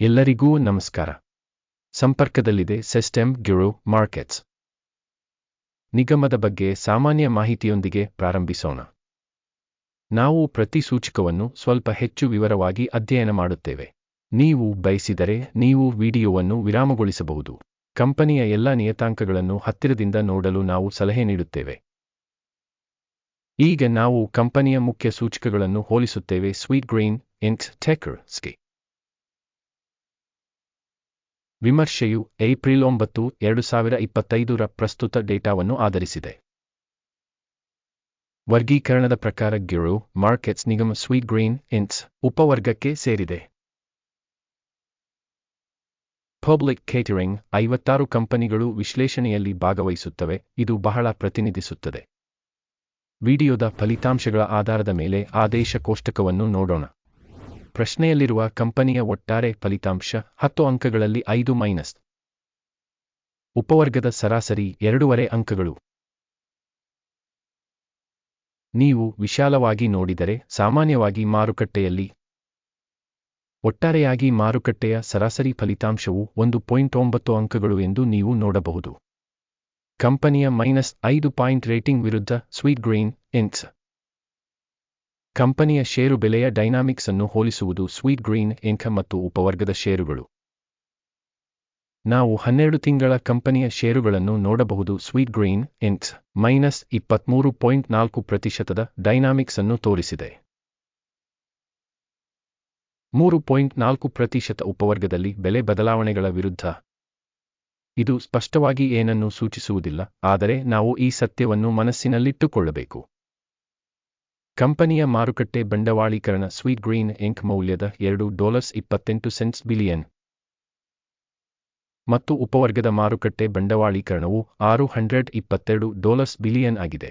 ಎಲ್ಲರಿಗೂ ನಮಸ್ಕಾರ. ಸಂಪರ್ಕದಲ್ಲಿದೆ ಸೆಸ್ಟೆಮ್ ಗ್ಯೂರೋ ಮಾರ್ಕೆಟ್ಸ್ ನಿಗಮದ ಬಗ್ಗೆ ಸಾಮಾನ್ಯ ಮಾಹಿತಿಯೊಂದಿಗೆ ಪ್ರಾರಂಭಿಸೋಣ. ನಾವು ಪ್ರತಿ ಸೂಚಕವನ್ನು ಸ್ವಲ್ಪ ಹೆಚ್ಚು ವಿವರವಾಗಿ ಅಧ್ಯಯನ ಮಾಡುತ್ತೇವೆ. ನೀವು ಬಯಸಿದರೆ ನೀವು ವಿಡಿಯೋವನ್ನು ವಿರಾಮಗೊಳಿಸಬಹುದು. ಕಂಪನಿಯ ಎಲ್ಲ ನಿಯತಾಂಕಗಳನ್ನು ಹತ್ತಿರದಿಂದ ನೋಡಲು ನಾವು ಸಲಹೆ ನೀಡುತ್ತೇವೆ. ಈಗ ನಾವು ಕಂಪನಿಯ ಮುಖ್ಯ ಸೂಚಕಗಳನ್ನು ಹೋಲಿಸುತ್ತೇವೆ ಸ್ವೀಟ್ ಗ್ರೀನ್ ಟೆಕರ್ ಸ್ಕಿ ವಿಮರ್ಶೆಯು ಏಪ್ರಿಲ್ ಒಂಬತ್ತು, ಎರಡು ಸಾವಿರ ಇಪ್ಪತ್ತೈದರ ಪ್ರಸ್ತುತ ಡೇಟಾವನ್ನು ಆಧರಿಸಿದೆ. ವರ್ಗೀಕರಣದ ಪ್ರಕಾರ ಗಿರು, ಮಾರ್ಕೆಟ್ಸ್ ನಿಗಮ, ಸ್ವೀಟ್ ಗ್ರೀನ್ ಇನ್ಸ್ ಉಪವರ್ಗಕ್ಕೆ ಸೇರಿದೆ. ಪಬ್ಲಿಕ್ ಕೇಟರಿಂಗ್ ಐವತ್ತಾರು ಕಂಪನಿಗಳು ವಿಶ್ಲೇಷಣೆಯಲ್ಲಿ ಭಾಗವಹಿಸುತ್ತವೆ, ಇದು ಬಹಳ ಪ್ರತಿನಿಧಿಸುತ್ತದೆ. ವಿಡಿಯೋದ ಫಲಿತಾಂಶಗಳ ಆಧಾರದ ಮೇಲೆ ಆದೇಶ ಕೋಷ್ಟಕವನ್ನು ನೋಡೋಣ. ಪ್ರಶ್ನೆಯಲ್ಲಿರುವ ಕಂಪನಿಯ ಒಟ್ಟಾರೆ ಫಲಿತಾಂಶ ಹತ್ತು ಅಂಕಗಳಲ್ಲಿ ಐದು ಮೈನಸ್. ಉಪವರ್ಗದ ಸರಾಸರಿ ಎರಡೂವರೆ ಅಂಕಗಳು. ನೀವು ವಿಶಾಲವಾಗಿ ನೋಡಿದರೆ ಸಾಮಾನ್ಯವಾಗಿ ಮಾರುಕಟ್ಟೆಯಲ್ಲಿ ಒಟ್ಟಾರೆಯಾಗಿ ಮಾರುಕಟ್ಟೆಯ ಸರಾಸರಿ ಫಲಿತಾಂಶವು ಒಂದು ಪಾಯಿಂಟ್ ಒಂಬತ್ತು ಅಂಕಗಳು ಎಂದು ನೀವು ನೋಡಬಹುದು. ಕಂಪನಿಯ ಮೈನಸ್ ಐದು ಪಾಯಿಂಟ್ ರೇಟಿಂಗ್ ವಿರುದ್ಧ ಸ್ವೀಟ್ ಗ್ರೀನ್ ಇಂಕ್ಸ್ ಕಂಪನಿಯ ಷೇರು ಬೆಲೆಯ ಡೈನಾಮಿಕ್ಸ್ ಅನ್ನು ಹೋಲಿಸುವುದು ಸ್ವೀಟ್ ಗ್ರೀನ್ ಇಂಕ್ ಮತ್ತು ಉಪವರ್ಗದ ಷೇರುಗಳು. ನಾವು ಹನ್ನೆರಡು ತಿಂಗಳ ಕಂಪನಿಯ ಷೇರುಗಳನ್ನು ನೋಡಬಹುದು. ಸ್ವೀಟ್ ಗ್ರೀನ್ ಇಂಕ್ಸ್ ಮೈನಸ್ ಇಪ್ಪತ್ಮೂರು ಪಾಯಿಂಟ್ ನಾಲ್ಕು ಪ್ರತಿಶತದ ಡೈನಾಮಿಕ್ಸ್ ಅನ್ನು ತೋರಿಸಿದೆ. ಮೂರು ಪಾಯಿಂಟ್ ನಾಲ್ಕು ಪ್ರತಿಶತ ಉಪವರ್ಗದಲ್ಲಿ ಬೆಲೆ ಬದಲಾವಣೆಗಳ ವಿರುದ್ಧ. ಇದು ಸ್ಪಷ್ಟವಾಗಿ ಏನನ್ನೂ ಸೂಚಿಸುವುದಿಲ್ಲ, ಆದರೆ ನಾವು ಈ ಸತ್ಯವನ್ನು ಮನಸ್ಸಿನಲ್ಲಿಟ್ಟುಕೊಳ್ಳಬೇಕು. ಕಂಪನಿಯ ಮಾರುಕಟ್ಟೆ ಬಂಡವಾಳೀಕರಣ ಸ್ವೀಟ್ ಗ್ರೀನ್ ಇಂಕ್ ಮೌಲ್ಯದ ಎರಡು ಡಾಲರ್ಸ್ ಇಪ್ಪತ್ತೆಂಟು ಸೆಂಟ್ಸ್ ಬಿಲಿಯನ್. ಮತ್ತು ಉಪವರ್ಗದ ಮಾರುಕಟ್ಟೆ ಬಂಡವಾಳೀಕರಣವು ಆರು ಹಂಡ್ರೆಡ್ ಇಪ್ಪತ್ತೆರಡು ಡಾಲರ್ಸ್ ಬಿಲಿಯನ್ ಆಗಿದೆ.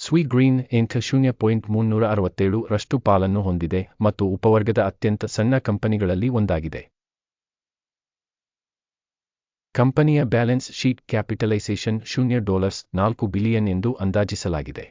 ಸ್ವೀಟ್ ಗ್ರೀನ್ ಇಂಕ್ ಶೂನ್ಯ ಪಾಯಿಂಟ್ ಮುನ್ನೂರ ಅರವತ್ತೇಳು ರಷ್ಟು ಪಾಲನ್ನು ಹೊಂದಿದೆ ಮತ್ತು ಉಪವರ್ಗದ ಅತ್ಯಂತ ಸಣ್ಣ ಕಂಪನಿಗಳಲ್ಲಿ ಒಂದಾಗಿದೆ. ಕಂಪನಿಯ ಬ್ಯಾಲೆನ್ಸ್ ಶೀಟ್ ಕ್ಯಾಪಿಟಲೈಸೇಷನ್ ಶೂನ್ಯ ಡಾಲರ್ಸ್ ನಾಲ್ಕು ಬಿಲಿಯನ್ ಎಂದು ಅಂದಾಜಿಸಲಾಗಿದೆ.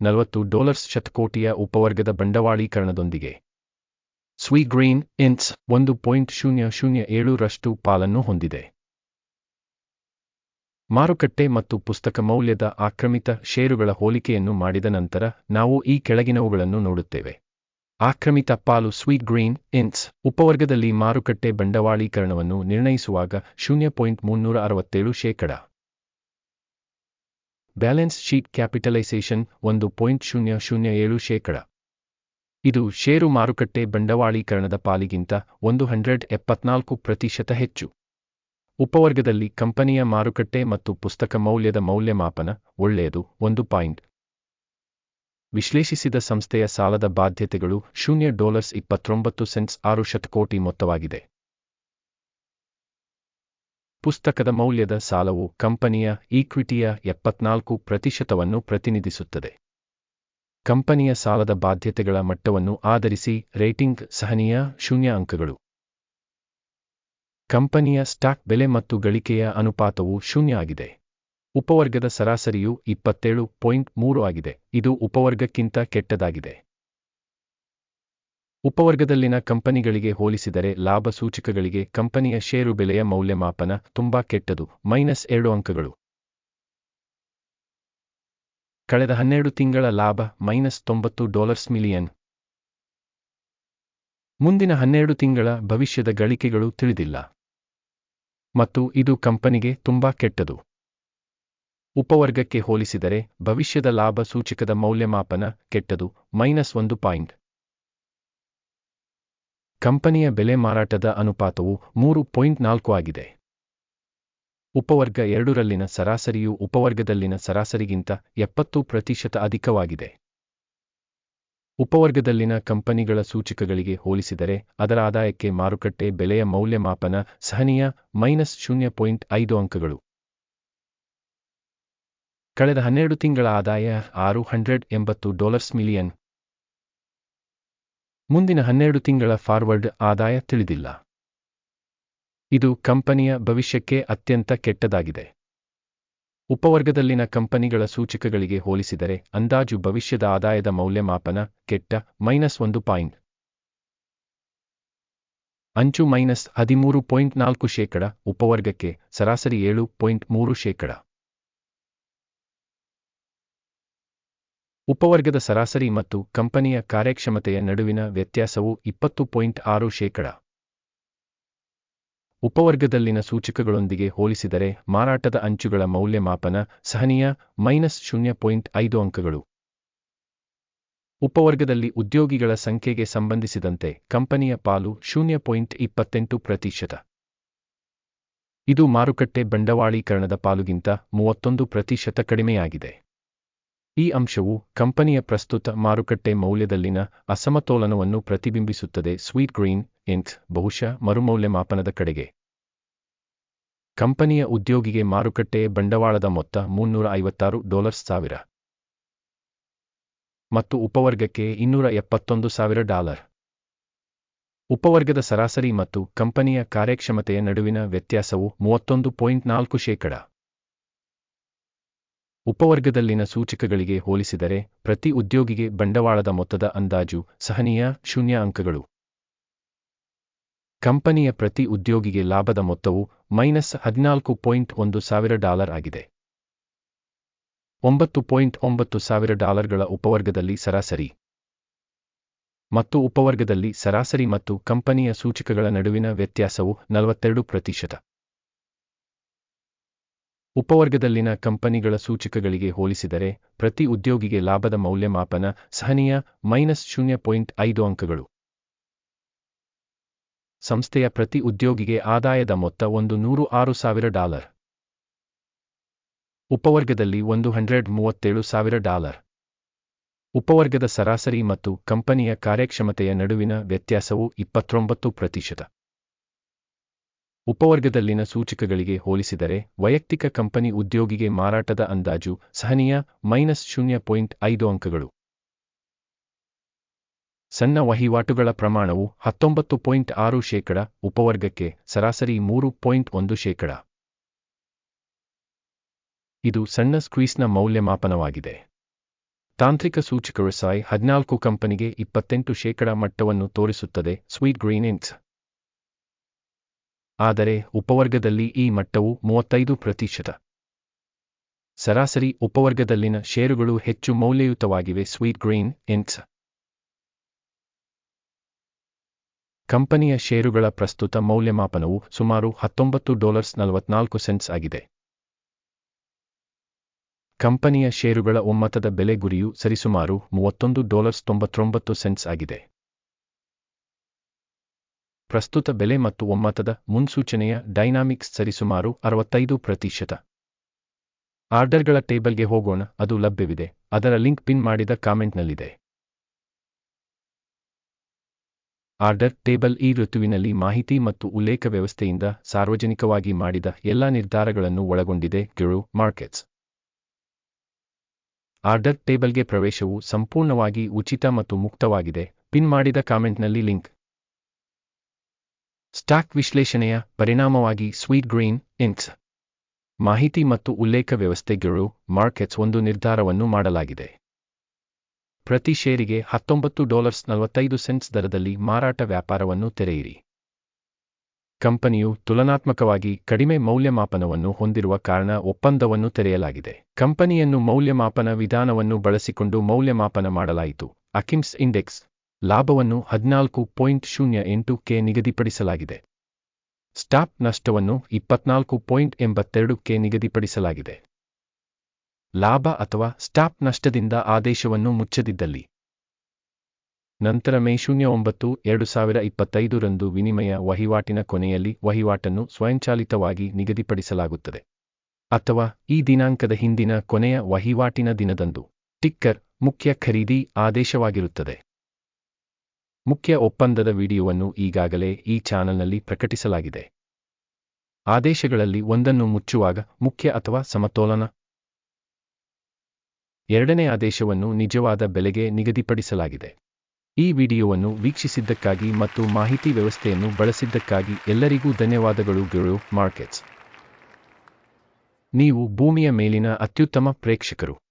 ನಲವತ್ತು ಡಾಲರ್ಸ್ ಶತಕೋಟಿಯ ಉಪವರ್ಗದ ಬಂಡವಾಳೀಕರಣದೊಂದಿಗೆ. ಸ್ವೀ ಗ್ರೀನ್ ಇನ್ಸ್ ಒಂದು ಪಾಯಿಂಟ್ ಶೂನ್ಯ ಶೂನ್ಯ ಏಳರಷ್ಟು ಪಾಲನ್ನು ಹೊಂದಿದೆ. ಮಾರುಕಟ್ಟೆ ಮತ್ತು ಪುಸ್ತಕ ಮೌಲ್ಯದ ಆಕ್ರಮಿತ ಷೇರುಗಳ ಹೋಲಿಕೆಯನ್ನು ಮಾಡಿದ ನಂತರ ನಾವು ಈ ಕೆಳಗಿನವುಗಳನ್ನು ನೋಡುತ್ತೇವೆ. ಆಕ್ರಮಿತ ಪಾಲು ಸ್ವೀಟ್ ಗ್ರೀನ್ ಇನ್ಸ್ ಉಪವರ್ಗದಲ್ಲಿ ಮಾರುಕಟ್ಟೆ ಬಂಡವಾಳೀಕರಣವನ್ನು ನಿರ್ಣಯಿಸುವಾಗ ಶೂನ್ಯ ಪಾಯಿಂಟ್ ಮುನ್ನೂರ ಅರವತ್ತೇಳು ಶೇಕಡ. ಬ್ಯಾಲೆನ್ಸ್ ಶೀಟ್ ಕ್ಯಾಪಿಟಲೈಸೇಷನ್ ಒಂದು ಪಾಯಿಂಟ್ ಶೂನ್ಯ ಶೂನ್ಯ ಏಳು ಶೇಕಡ. ಇದು ಷೇರು ಮಾರುಕಟ್ಟೆ ಬಂಡವಾಳೀಕರಣದ ಪಾಲಿಗಿಂತ ಒಂದು ಹಂಡ್ರೆಡ್ ಎಪ್ಪತ್ನಾಲ್ಕು ಪ್ರತಿಶತ ಹೆಚ್ಚು. ಉಪವರ್ಗದಲ್ಲಿ ಕಂಪನಿಯ ಮಾರುಕಟ್ಟೆ ಮತ್ತು ಪುಸ್ತಕ ಮೌಲ್ಯದ ಮೌಲ್ಯಮಾಪನ ಒಳ್ಳೆಯದು ಒಂದು ಪಾಯಿಂಟ್. ವಿಶ್ಲೇಷಿಸಿದ ಸಂಸ್ಥೆಯ ಸಾಲದ ಬಾಧ್ಯತೆಗಳು ಶೂನ್ಯ ಡಾಲರ್ಸ್ ಇಪ್ಪತ್ತೊಂಬತ್ತು ಸೆಂಟ್ಸ್ ಆರು ಶತಕೋಟಿ ಮೊತ್ತವಾಗಿದೆ. ಪುಸ್ತಕದ ಮೌಲ್ಯದ ಸಾಲವು ಕಂಪನಿಯ ಈಕ್ವಿಟಿಯ ಎಪ್ಪತ್ನಾಲ್ಕು ಪ್ರತಿಶತವನ್ನು ಪ್ರತಿನಿಧಿಸುತ್ತದೆ. ಕಂಪನಿಯ ಸಾಲದ ಬಾಧ್ಯತೆಗಳ ಮಟ್ಟವನ್ನು ಆಧರಿಸಿ ರೇಟಿಂಗ್ ಸಹನೀಯ ಶೂನ್ಯ ಅಂಕಗಳು. ಕಂಪನಿಯ ಸ್ಟಾಕ್ ಬೆಲೆ ಮತ್ತು ಗಳಿಕೆಯ ಅನುಪಾತವು ಶೂನ್ಯ ಆಗಿದೆ. ಉಪವರ್ಗದ ಸರಾಸರಿಯು ಇಪ್ಪತ್ತೇಳು ಪಾಯಿಂಟ್ ಮೂರು ಆಗಿದೆ. ಇದು ಉಪವರ್ಗಕ್ಕಿಂತ ಕೆಟ್ಟದಾಗಿದೆ. ಉಪವರ್ಗದಲ್ಲಿನ ಕಂಪನಿಗಳಿಗೆ ಹೋಲಿಸಿದರೆ ಲಾಭ ಸೂಚಕಗಳಿಗೆ ಕಂಪನಿಯ ಷೇರು ಬೆಲೆಯ ಮೌಲ್ಯಮಾಪನ ತುಂಬಾ ಕೆಟ್ಟದು. ಮೈನಸ್ ಎರಡು ಅಂಕಗಳು. ಕಳೆದ ಹನ್ನೆರಡು ತಿಂಗಳ ಲಾಭ ಮೈನಸ್ ತೊಂಬತ್ತು ಡಾಲರ್ಸ್ ಮಿಲಿಯನ್. ಮುಂದಿನ ಹನ್ನೆರಡು ತಿಂಗಳ ಭವಿಷ್ಯದ ಗಳಿಕೆಗಳು ತಿಳಿದಿಲ್ಲ. ಮತ್ತು ಇದು ಕಂಪನಿಗೆ ತುಂಬಾ ಕೆಟ್ಟದು. ಉಪವರ್ಗಕ್ಕೆ ಹೋಲಿಸಿದರೆ ಭವಿಷ್ಯದ ಲಾಭ ಸೂಚಕದ ಮೌಲ್ಯಮಾಪನ ಕೆಟ್ಟದು. ಮೈನಸ್ ಒಂದು ಪಾಯಿಂಟ್. ಕಂಪನಿಯ ಬೆಲೆ ಮಾರಾಟದ ಅನುಪಾತವು ಮೂರು ಪಾಯಿಂಟ್ ನಾಲ್ಕು ಆಗಿದೆ. ಉಪವರ್ಗ ಎರಡರಲ್ಲಿನ ಸರಾಸರಿಯು ಉಪವರ್ಗದಲ್ಲಿನ ಸರಾಸರಿಗಿಂತ ಎಪ್ಪತ್ತು ಪ್ರತಿಶತ ಅಧಿಕವಾಗಿದೆ. ಉಪವರ್ಗದಲ್ಲಿನ ಕಂಪನಿಗಳ ಸೂಚಕಗಳಿಗೆ ಹೋಲಿಸಿದರೆ ಅದರ ಆದಾಯಕ್ಕೆ ಮಾರುಕಟ್ಟೆ ಬೆಲೆಯ ಮೌಲ್ಯಮಾಪನ ಸಹನೀಯ ಮೈನಸ್ ಶೂನ್ಯ ಪಾಯಿಂಟ್ ಐದು ಅಂಕಗಳು. ಕಳೆದ ಹನ್ನೆರಡು ತಿಂಗಳ ಆದಾಯ ಆರು ಹಂಡ್ರೆಡ್ ಎಂಬತ್ತು ಡಾಲರ್ಸ್ ಮಿಲಿಯನ್. ಮುಂದಿನ ಹನ್ನೆರಡು ತಿಂಗಳ ಫಾರ್ವರ್ಡ್ ಆದಾಯ ತಿಳಿದಿಲ್ಲ. ಇದು ಕಂಪನಿಯ ಭವಿಷ್ಯಕ್ಕೆ ಅತ್ಯಂತ ಕೆಟ್ಟದಾಗಿದೆ. ಉಪವರ್ಗದಲ್ಲಿನ ಕಂಪನಿಗಳ ಸೂಚಕಗಳಿಗೆ ಹೋಲಿಸಿದರೆ ಅಂದಾಜು ಭವಿಷ್ಯದ ಆದಾಯದ ಮೌಲ್ಯಮಾಪನ ಕೆಟ್ಟ ಮೈನಸ್ ಒಂದು ಪಾಯಿಂಟ್. ಅಂಚು ಮೈನಸ್ ಹದಿಮೂರು ಪಾಯಿಂಟ್ ನಾಲ್ಕು ಶೇಕಡ, ಉಪವರ್ಗಕ್ಕೆ ಸರಾಸರಿ ಏಳು ಪಾಯಿಂಟ್ ಮೂರು ಶೇಕಡ. ಉಪವರ್ಗದ ಸರಾಸರಿ ಮತ್ತು ಕಂಪನಿಯ ಕಾರ್ಯಕ್ಷಮತೆಯ ನಡುವಿನ ವ್ಯತ್ಯಾಸವು ಇಪ್ಪತ್ತು ಪಾಯಿಂಟ್ ಆರು ಶೇಕಡ. ಉಪವರ್ಗದಲ್ಲಿನ ಸೂಚಕಗಳೊಂದಿಗೆ ಹೋಲಿಸಿದರೆ ಮಾರಾಟದ ಅಂಚುಗಳ ಮೌಲ್ಯಮಾಪನ ಸಹನೀಯ ಮೈನಸ್ ಶೂನ್ಯ ಪಾಯಿಂಟ್ ಐದು ಅಂಕಗಳು. ಉಪವರ್ಗದಲ್ಲಿ ಉದ್ಯೋಗಿಗಳ ಸಂಖ್ಯೆಗೆ ಸಂಬಂಧಿಸಿದಂತೆ ಕಂಪನಿಯ ಪಾಲು ಶೂನ್ಯ ಪಾಯಿಂಟ್ ಇಪ್ಪತ್ತೆಂಟು ಪ್ರತಿಶತ. ಇದು ಮಾರುಕಟ್ಟೆ ಬಂಡವಾಳೀಕರಣದ ಪಾಲುಗಿಂತ ಮೂವತ್ತೊಂದು ಪ್ರತಿಶತ ಕಡಿಮೆಯಾಗಿದೆ. ಈ ಅಂಶವು ಕಂಪನಿಯ ಪ್ರಸ್ತುತ ಮಾರುಕಟ್ಟೆ ಮೌಲ್ಯದಲ್ಲಿನ ಅಸಮತೋಲನವನ್ನು ಪ್ರತಿಬಿಂಬಿಸುತ್ತದೆ. ಸ್ವೀಟ್ ಗ್ರೀನ್ ಇಂಕ್ ಬಹುಶಃ ಮರುಮೌಲ್ಯಮಾಪನದ ಕಡೆಗೆ. ಕಂಪನಿಯ ಉದ್ಯೋಗಿಗೆ ಮಾರುಕಟ್ಟೆ ಬಂಡವಾಳದ ಮೊತ್ತ ಮುನ್ನೂರ ಐವತ್ತಾರು ಡಾಲರ್ಸ್ ಸಾವಿರ. ಮತ್ತು ಉಪವರ್ಗಕ್ಕೆ ಇನ್ನೂರ ಎಪ್ಪತ್ತೊಂದು ಸಾವಿರ ಡಾಲರ್. ಉಪವರ್ಗದ ಸರಾಸರಿ ಮತ್ತು ಕಂಪನಿಯ ಕಾರ್ಯಕ್ಷಮತೆಯ ನಡುವಿನ ವ್ಯತ್ಯಾಸವು ಮೂವತ್ತೊಂದು ಪಾಯಿಂಟ್ ನಾಲ್ಕು ಶೇಕಡ. ಉಪವರ್ಗದಲ್ಲಿನ ಸೂಚಕಗಳಿಗೆ ಹೋಲಿಸಿದರೆ, ಪ್ರತಿ ಉದ್ಯೋಗಿಗೆ ಬಂಡವಾಳದ ಮೊತ್ತದ ಅಂದಾಜು ಸಹನೀಯ ಶೂನ್ಯ ಅಂಕಗಳು ಕಂಪನಿಯ ಪ್ರತಿ ಉದ್ಯೋಗಿಗೆ ಲಾಭದ ಮೊತ್ತವು ಮೈನಸ್ ಹದಿನಾಲ್ಕು ಪಾಯಿಂಟ್ ಒಂದು ಸಾವಿರ ಡಾಲರ್ ಆಗಿದೆ. ಒಂಬತ್ತು ಪಾಯಿಂಟ್ ಒಂಬತ್ತು ಸಾವಿರ ಡಾಲರ್ಗಳ ಉಪವರ್ಗದಲ್ಲಿ ಸರಾಸರಿ. ಮತ್ತು ಉಪವರ್ಗದಲ್ಲಿ ಸರಾಸರಿ ಮತ್ತು ಕಂಪನಿಯ ಸೂಚಕಗಳ ನಡುವಿನ ವ್ಯತ್ಯಾಸವು ನಲವತ್ತೆರಡು ಪ್ರತಿಶತ. ಉಪವರ್ಗದಲ್ಲಿನ ಕಂಪನಿಗಳ ಸೂಚಕಗಳಿಗೆ ಹೋಲಿಸಿದರೆ, ಪ್ರತಿ ಉದ್ಯೋಗಿಗೆ ಲಾಭದ ಮೌಲ್ಯಮಾಪನ ಸಹನೀಯ ಮೈನಸ್ ಶೂನ್ಯ ಪಾಯಿಂಟ್ ಐದು ಅಂಕಗಳು. ಸಂಸ್ಥೆಯ ಪ್ರತಿ ಉದ್ಯೋಗಿಗೆ ಆದಾಯದ ಮೊತ್ತ ಒಂದು ನೂರು ಆರು ಸಾವಿರ ಡಾಲರ್. ಉಪವರ್ಗದಲ್ಲಿ ಒಂದು ಹಂಡ್ರೆಡ್ ಮೂವತ್ತೇಳು ಸಾವಿರ ಡಾಲರ್. ಉಪವರ್ಗದ ಸರಾಸರಿ ಮತ್ತು ಕಂಪನಿಯ ಕಾರ್ಯಕ್ಷಮತೆಯ ನಡುವಿನ ವ್ಯತ್ಯಾಸವು ಇಪ್ಪತ್ತೊಂಬತ್ತು ಪ್ರತಿಶತ. ಉಪವರ್ಗದಲ್ಲಿನ ಸೂಚಕಗಳಿಗೆ ಹೋಲಿಸಿದರೆ, ವೈಯಕ್ತಿಕ ಕಂಪನಿ ಉದ್ಯೋಗಿಗೆ ಮಾರಾಟದ ಅಂದಾಜು ಸಹನೀಯ ಮೈನಸ್ ಶೂನ್ಯ ಪಾಯಿಂಟ್ ಐದು ಅಂಕಗಳು. ಸಣ್ಣ ವಹಿವಾಟುಗಳ ಪ್ರಮಾಣವು ಹತ್ತೊಂಬತ್ತು ಪಾಯಿಂಟ್ ಆರು ಶೇಕಡ, ಉಪವರ್ಗಕ್ಕೆ ಸರಾಸರಿ ಮೂರು ಪಾಯಿಂಟ್ ಒಂದು ಶೇಕಡ. ಇದು ಸಣ್ಣ ಸ್ಕ್ವೀಸ್ನ ಮೌಲ್ಯಮಾಪನವಾಗಿದೆ. ತಾಂತ್ರಿಕ ಸೂಚಕರು ಸಾಯ್ ಹದಿನಾಲ್ಕು ಕಂಪನಿಗೆ ಇಪ್ಪತ್ತೆಂಟು ಶೇಕಡ ಮಟ್ಟವನ್ನು ತೋರಿಸುತ್ತದೆ, ಸ್ವೀಟ್ ಗ್ರೀನ್ ಆದರೆ ಉಪವರ್ಗದಲ್ಲಿ ಈ ಮಟ್ಟವು ಮೂವತ್ತೈದು ಪ್ರತಿಶತ. ಸರಾಸರಿ ಉಪವರ್ಗದಲ್ಲಿನ ಷೇರುಗಳು ಹೆಚ್ಚು ಮೌಲ್ಯಯುತವಾಗಿವೆ. ಸ್ವೀಟ್ ಗ್ರೀನ್ ಇನ್ಸ್ ಕಂಪನಿಯ ಷೇರುಗಳ ಪ್ರಸ್ತುತ ಮೌಲ್ಯಮಾಪನವು ಸುಮಾರು ಹತ್ತೊಂಬತ್ತು ಡಾಲರ್ಸ್ ನಲವತ್ನಾಲ್ಕು ಸೆಂಟ್ಸ್ ಆಗಿದೆ. ಕಂಪನಿಯ ಷೇರುಗಳ ಒಮ್ಮತದ ಬೆಲೆ ಗುರಿಯು ಸರಿಸುಮಾರು ಮೂವತ್ತೊಂದು ಡಾಲರ್ಸ್ ತೊಂಬತ್ತೊಂಬತ್ತು ಸೆಂಟ್ಸ್ ಆಗಿದೆ. ಪ್ರಸ್ತುತ ಬೆಲೆ ಮತ್ತು ಒಮ್ಮತದ ಮುನ್ಸೂಚನೆಯ ಡೈನಾಮಿಕ್ಸ್ ಸರಿಸುಮಾರು ಅರವತ್ತೈದು ಪ್ರತಿಶತ. ಆರ್ಡರ್ಗಳ ಟೇಬಲ್ಗೆ ಹೋಗೋಣ, ಅದು ಲಭ್ಯವಿದೆ. ಅದರ ಲಿಂಕ್ ಪಿನ್ ಮಾಡಿದ ಕಾಮೆಂಟ್ನಲ್ಲಿದೆ. ಆರ್ಡರ್ ಟೇಬಲ್ ಈ ಋತುವಿನಲ್ಲಿ ಮಾಹಿತಿ ಮತ್ತು ಉಲ್ಲೇಖ ವ್ಯವಸ್ಥೆಯಿಂದ ಸಾರ್ವಜನಿಕವಾಗಿ ಮಾಡಿದ ಎಲ್ಲಾ ನಿರ್ಧಾರಗಳನ್ನು ಒಳಗೊಂಡಿದೆ, ಗಿರು ಮಾರ್ಕೆಟ್ಸ್. ಆರ್ಡರ್ ಟೇಬಲ್ಗೆ ಪ್ರವೇಶವು ಸಂಪೂರ್ಣವಾಗಿ ಉಚಿತ ಮತ್ತು ಮುಕ್ತವಾಗಿದೆ. ಪಿನ್ ಮಾಡಿದ ಕಾಮೆಂಟ್ನಲ್ಲಿ ಲಿಂಕ್. ಸ್ಟಾಕ್ ವಿಶ್ಲೇಷಣೆಯ ಪರಿಣಾಮವಾಗಿ ಸ್ವೀಟ್ ಗ್ರೀನ್ ಇಂಕ್ಸ್ ಮಾಹಿತಿ ಮತ್ತು ಉಲ್ಲೇಖ ವ್ಯವಸ್ಥೆಗಳು ಮಾರ್ಕೆಟ್ಸ್ ಒಂದು ನಿರ್ಧಾರವನ್ನು ಮಾಡಲಾಗಿದೆ. ಪ್ರತಿ ಷೇರಿಗೆ ಹತ್ತೊಂಬತ್ತು ಡಾಲರ್ಸ್ ನಲವತ್ತೈದು ಸೆಂಟ್ಸ್ ದರದಲ್ಲಿ ಮಾರಾಟ ವ್ಯಾಪಾರವನ್ನು ತೆರೆಯಿರಿ. ಕಂಪನಿಯು ತುಲನಾತ್ಮಕವಾಗಿ ಕಡಿಮೆ ಮೌಲ್ಯಮಾಪನವನ್ನು ಹೊಂದಿರುವ ಕಾರಣ ಒಪ್ಪಂದವನ್ನು ತೆರೆಯಲಾಗಿದೆ. ಕಂಪನಿಯನ್ನು ಮೌಲ್ಯಮಾಪನ ವಿಧಾನವನ್ನು ಬಳಸಿಕೊಂಡು ಮೌಲ್ಯಮಾಪನ ಮಾಡಲಾಯಿತು. ಅಕಿಮ್ಸ್ ಇಂಡೆಕ್ಸ್ ಲಾಭವನ್ನು ಹದಿನಾಲ್ಕು ಪಾಯಿಂಟ್ ಶೂನ್ಯ ಎಂಟು ಕೆ ನಿಗದಿಪಡಿಸಲಾಗಿದೆ. ಸ್ಟಾಪ್ ನಷ್ಟವನ್ನು ಇಪ್ಪತ್ನಾಲ್ಕು ಪಾಯಿಂಟ್ ಎಂಬತ್ತೆರಡು ಕೆ ನಿಗದಿಪಡಿಸಲಾಗಿದೆ. ಲಾಭ ಅಥವಾ ಸ್ಟಾಪ್ ನಷ್ಟದಿಂದ ಆದೇಶವನ್ನು ಮುಚ್ಚದಿದ್ದಲ್ಲಿ. ನಂತರ ಮೇ ಶೂನ್ಯ ಒಂಬತ್ತು, ಎರಡು ಸಾವಿರ ಇಪ್ಪತ್ತೈದರಂದು ವಿನಿಮಯ ವಹಿವಾಟಿನ ಕೊನೆಯಲ್ಲಿ ವಹಿವಾಟನ್ನು ಸ್ವಯಂಚಾಲಿತವಾಗಿ ನಿಗದಿಪಡಿಸಲಾಗುತ್ತದೆ. ಅಥವಾ ಈ ದಿನಾಂಕದ ಹಿಂದಿನ ಕೊನೆಯ ವಹಿವಾಟಿನ ದಿನದಂದು. ಟಿಕ್ಕರ್, ಮುಖ್ಯ ಖರೀದಿ ಆದೇಶವಾಗಿರುತ್ತದೆ. ಮುಖ್ಯ ಒಪ್ಪಂದದ ವಿಡಿಯೋವನ್ನು ಈಗಾಗಲೇ ಈ ಚಾನೆಲ್ನಲ್ಲಿ ಪ್ರಕಟಿಸಲಾಗಿದೆ. ಆದೇಶಗಳಲ್ಲಿ ಒಂದನ್ನು ಮುಚ್ಚುವಾಗ ಮುಖ್ಯ ಅಥವಾ ಸಮತೋಲನ. ಎರಡನೇ ಆದೇಶವನ್ನು ನಿಜವಾದ ಬೆಲೆಗೆ ನಿಗದಿಪಡಿಸಲಾಗಿದೆ. ಈ ವಿಡಿಯೋವನ್ನು ವೀಕ್ಷಿಸಿದ್ದಕ್ಕಾಗಿ ಮತ್ತು ಮಾಹಿತಿ ವ್ಯವಸ್ಥೆಯನ್ನು ಬಳಸಿದ್ದಕ್ಕಾಗಿ ಎಲ್ಲರಿಗೂ ಧನ್ಯವಾದಗಳು ಗಿರು ಮಾರ್ಕೆಟ್ಸ್. ನೀವು ಭೂಮಿಯ ಮೇಲಿನ ಅತ್ಯುತ್ತಮ ಪ್ರೇಕ್ಷಕರು.